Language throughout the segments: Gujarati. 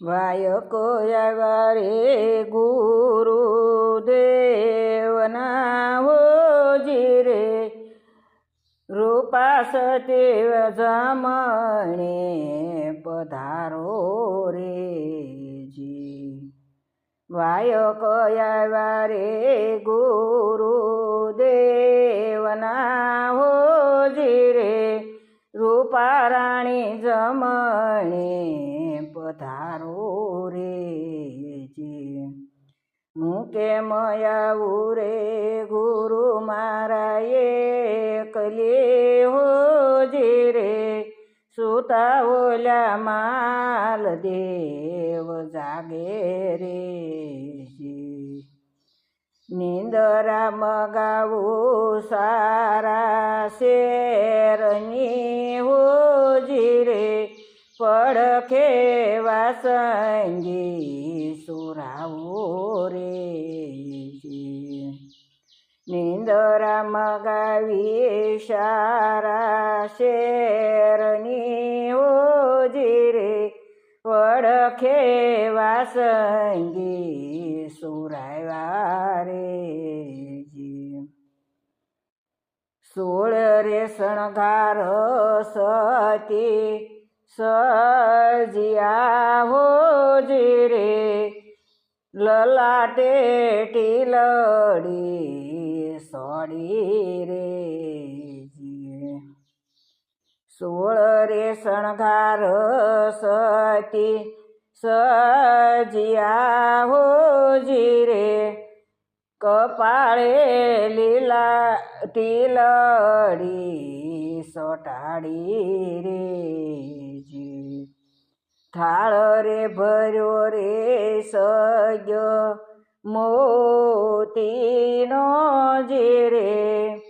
વાયકો આવ્યા રે ગુરુ દેવના હોજી રે રૂપા સતીવ જમણે પધારો રે જી. વાયક આવ્યા રે ગુરુ દેવના હોજી રે રૂપારાણી જમણે પધારો રે જી. હું કેમ આવું રે ગુરુ મારા એકલી હોજી રે? સુતા ઓલા માલ દેવ જાગે રે નિંદરા મગાવું સારા શેરની હોજી રે? પડખે વાસંગી સુરાવો રે. નિંદરા મગાવી સારા શેરની હોજી રે પડખે વાસંગી સુરાવા રે. સોળ રે શણગાર સતી સજિયા હોજી રે, લલાટે ટીલડી સોડી રે. સોળ રે શણગાર સતી સજિયા હોજી રે, કપાળે લીલા ટીલડી સોટાડી રે જી. થાળ રે, ભર્યો રે સગ્યો મોતીનો જે રે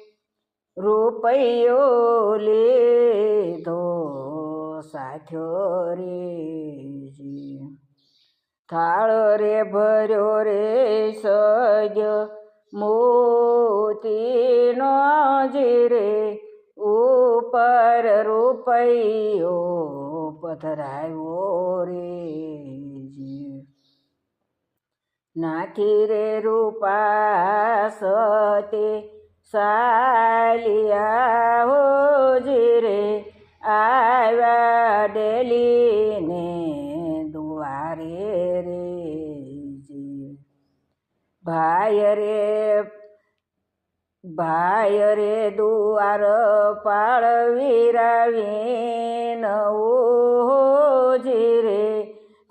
રૂપૈયો લીધો સાથ્યો રે જી. થાળ રે, ભર્યો રે સગ્યો મોતીનો જીરે ઉપર રૂપૈયો પધરાયો રે નાખી રે રૂપા સતે સાલિયા હો રે આવ્યા ડેલીને દુવારે રે ભાઈ રે ભાઈ રે દુઆર પાળવીરાવી નવો જીરે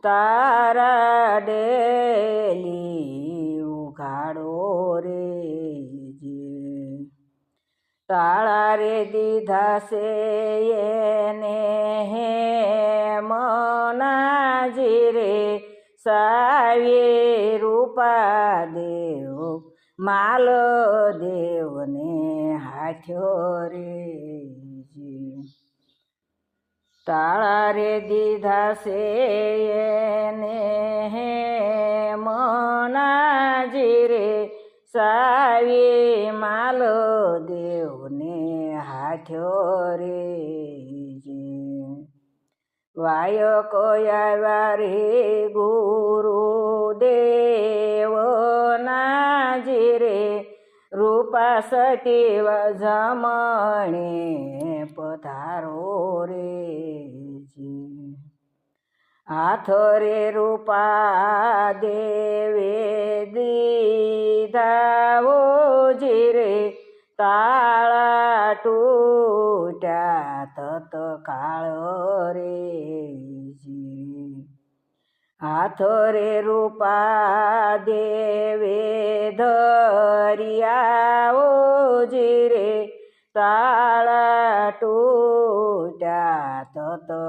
તારા ડેલી ઉઘાડો રે તાળા રે દીધા છે એને હે મનાજી રે સાવે રૂપા દેવ, માલ દેવને હાથ્યો રે તાળા રે દીધા છે એને હે મનાજી રે સાવી માલો દેવને હાથ્યો રે જી. કોયા વારે ગુરુ દેવ નાજી રે રૂપા સતીવ જમણે પધારો રે જી. હાથ રે રૂપા દેવે દીધાવો જી રે તાળા તૂટ્યા તત કાળ રે જી. હાથ રે રૂપા દેવે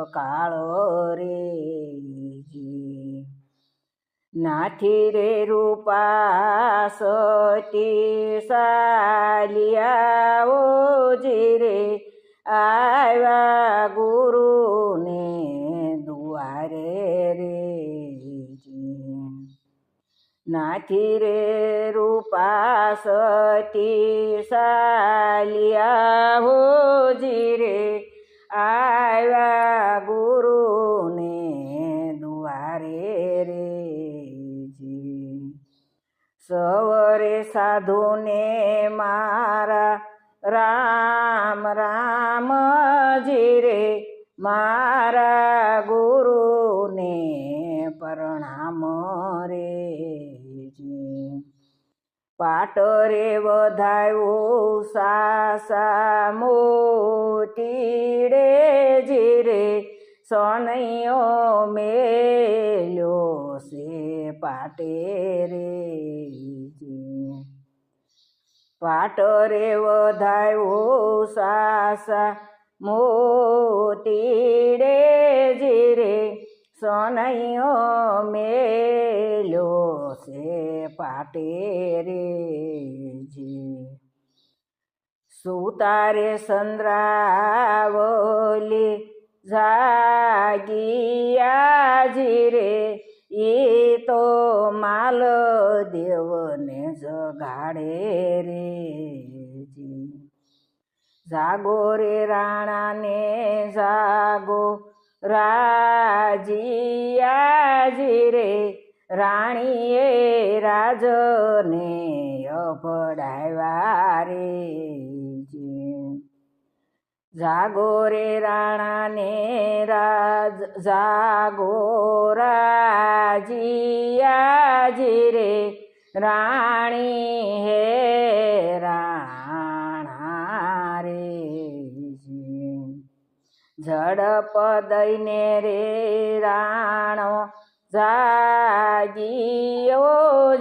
કાળો રે જી. નાથી રે રૂપા સતી સાલિયા જી રે આવ્યા ગુરુને દુઆરે રે જી. નાથી રે રૂપા સતી સાલિયા હોજી રે આવ્યા સવરે સાધુને મારા રામ રામ જીરે મારા ગુરુને પ્રણામ રે પાટરે વધાયું સાસા મોટીડે જીરે સનૈયો મેલ્યો સે પાટે રે જી. પાટરે વધાયો સાસા મોતીડે જીરે સનૈયો મેલો છે પાટે રે જી. સુતારે સંદ્રાવલી જાગિયા જીરે ઈ તો માલ દેવને જગાડે રે જાગો રે રાણાને, જાગો રાજીયાજી રે. રાણીએ રાજને અભડાવ્યા રે. જાગો રે રાણાને રાજ જાગો રાજી રે. રાણી હે રાણા રે ઝડપ દઈને રે રાણો જાગીઓ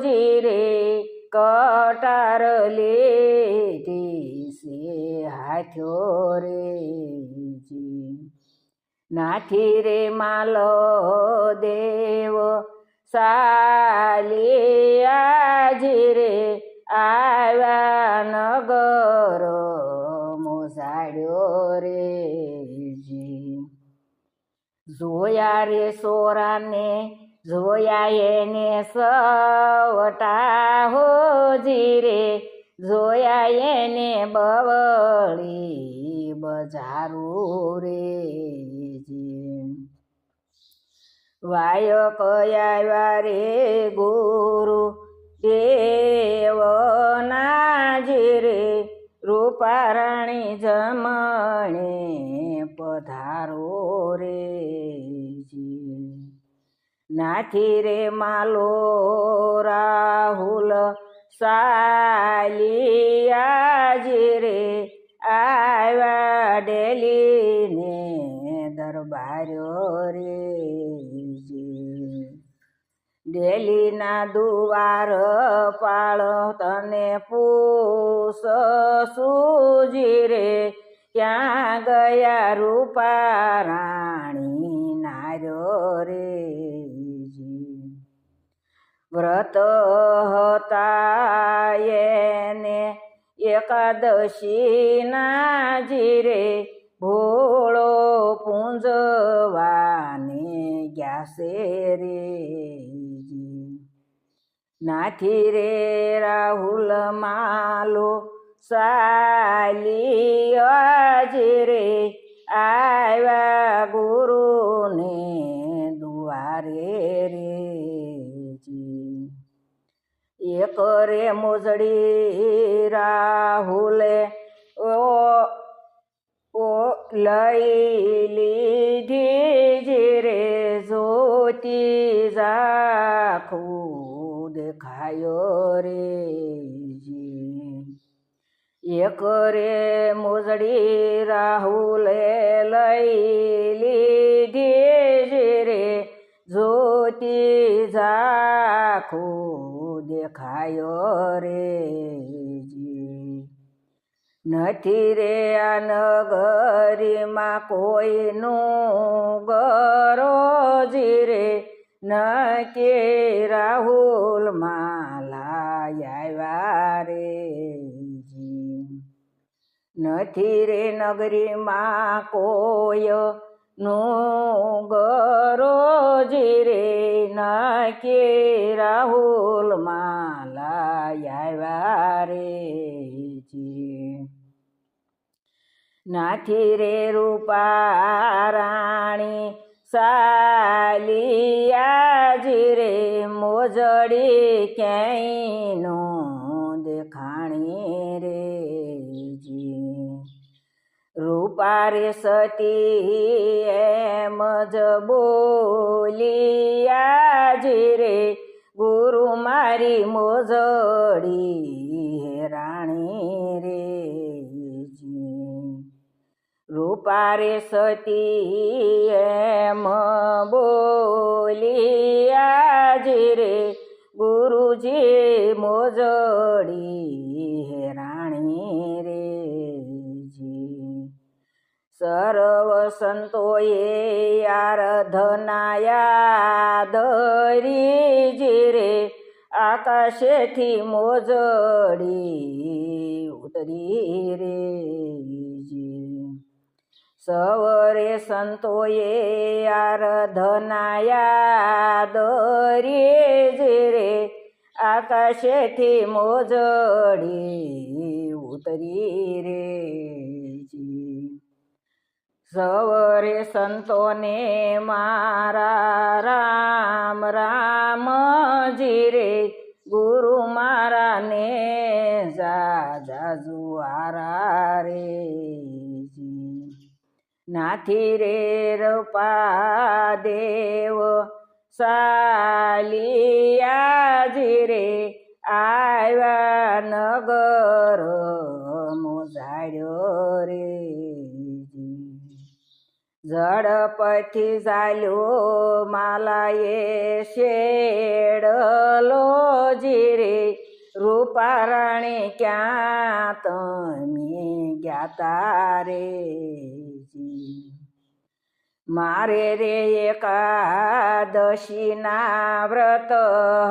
જીરે કટાર સે હાથ્યો રે જી. નાથી રે માલો દેવ સાલિયાજી રે આવ્યા નગર મોસાડ્યો રે જી. જોયા રે સોરાને, જોયા એને સવટા હોજી રે જોયા એને બવળી બજારું રે વાય કયા રે ગુરુ દેવનાજી રે રૂપારાણી જમણે પધારો રે નાથી રે માલો રાહુલ સાલિયાજી રે આવ્યા ડેલીને દરબાર્યો રે ડેલીના દુવાર પાળ તને પૂસ સૂજી રે ક્યાં ગયા રૂપા રાણી નાર્યો રે વ્રત હતા એને એકાદશી જીરે ભોળો પૂંજવાને ગ્યાસે રે નાથી રે રાહુલ માલો સાલિયાજી એક રે મોજડી રાહુલે. ઓ ઓ લઈ લીધી જી રે જોતી જાખું દેખાયો રે એક રે મોજડી રાહુલે લઈ લીધી જી રે જોતી ઝાખું દેખાયો રે જી. નથી રે આ નગરીમાં કોઈનું ગરોજી રે. ન કે રાહુલ માલા આવ્યા રે જી. નથી રે નગરીમાં કોઈ નું ગરો જીરે ન કે રાહુલ માલા રે જી. નાથી રે રૂપારાણી સાલિયાજી રે મોજડી ક્યાંય નો દેખાણી રૂપારે સતી એમ જ બોલિયાજી રે ગુરુ મારી મોજડી રાણી રે રૂપારે સતી એમ બોલિયાજી રે ગુરુજી મોજડી રાણી સર્વ સંતોએ આરાધનાયા દરીજી રે આકાશેથી મોજડી ઉતરી રે જી સવરે સંતોએ આરાધનાયા દરીજી રે આકાશેથી મોજડી ઉતરી રે જી સવરે સંતોને મારા રામ રામ જીરે. ગુરુ મારા ને જા જુઆરા રે જી. નાથી રે રૂપા દેવ સાલિયાજી રે આવ્યા નગર મોજાડ્યો રે. ઝડપથી ચાલ્યો માલાએ શેડલો જીરે રૂપારાણી, ક્યાં તમે જ્ઞાતા રે જી? મારે રે એકાદશીના વ્રત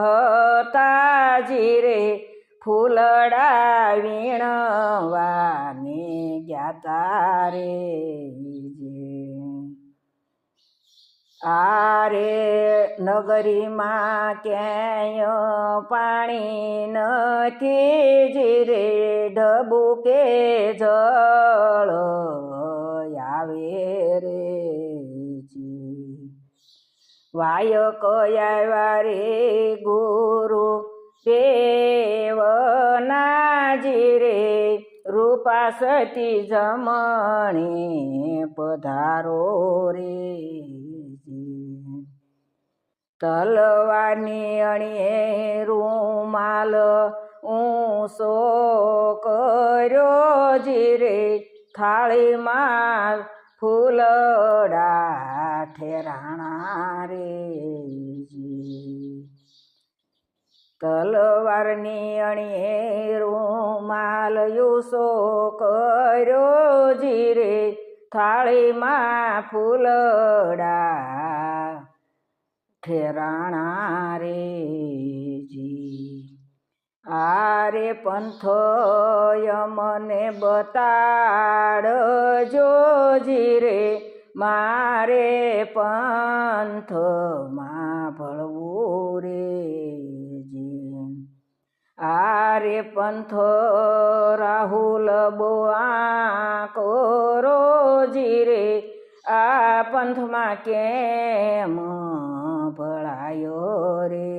હતા જીરે ફૂલડા વીણવાને જ્ઞાતા રે આરે નગરીમાં ક્યાંય પાણી નથી જીરે ઢબુકે જળ આવે રે વાય કયા રે ગુરુ દેવનાજી રે રૂપા સતી જમણે પધારો રે. તલવાની અણીએ રૂમાલ ઊંસો કર્યો જીરે, થાળીમાં ફૂલડા ઠેરાણા રે તલવારની અણીએ રૂમાલ યુસો કર્યો જીરે, થાળીમાં ફૂલડા ઠેરાણા રે જી। આરે પંથો મને બતાડજો જીરે, મારે પંથમાં ભળવું રે જી। આરે પંથ રાહુલ બોઆ કોરો જીરે, આ પંથમાં કેમ ભળાયો રે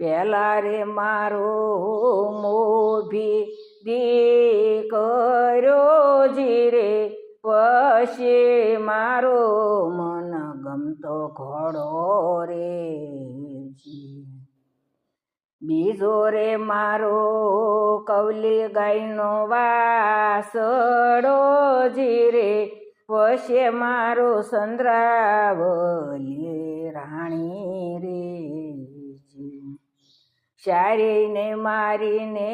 પેલા રે મારો મોભી દીકરો જીરે, પછી મારો મન ગમતો ઘોડો રે બીજો રે મારો કવલી ગાયનો વાસડો જીરે વશે મારો સંદ્રાવલી રાણી રે ચારીને મારીને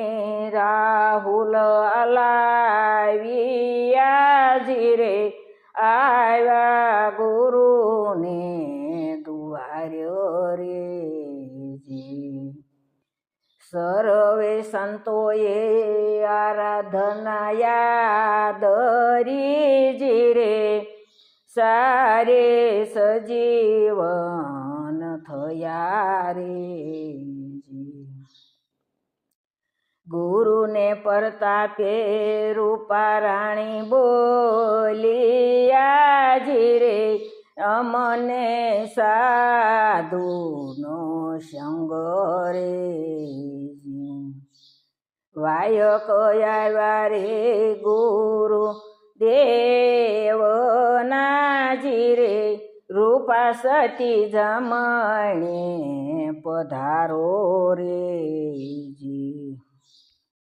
રાહુલ અલાવ્યા જીરે આવ્યા સર્વે સંતોએ આરાધના યાદરી જીરે સારે સજીવન થયા રે જી. ગુરુને પરતાપે રૂપા રાણી બોલિયાજી રે અમને સાધુનો સંગ રે વાયક આવ્યા રે ગુરુ દેવનાજી રે રૂપા સતી જમણે પધારો રે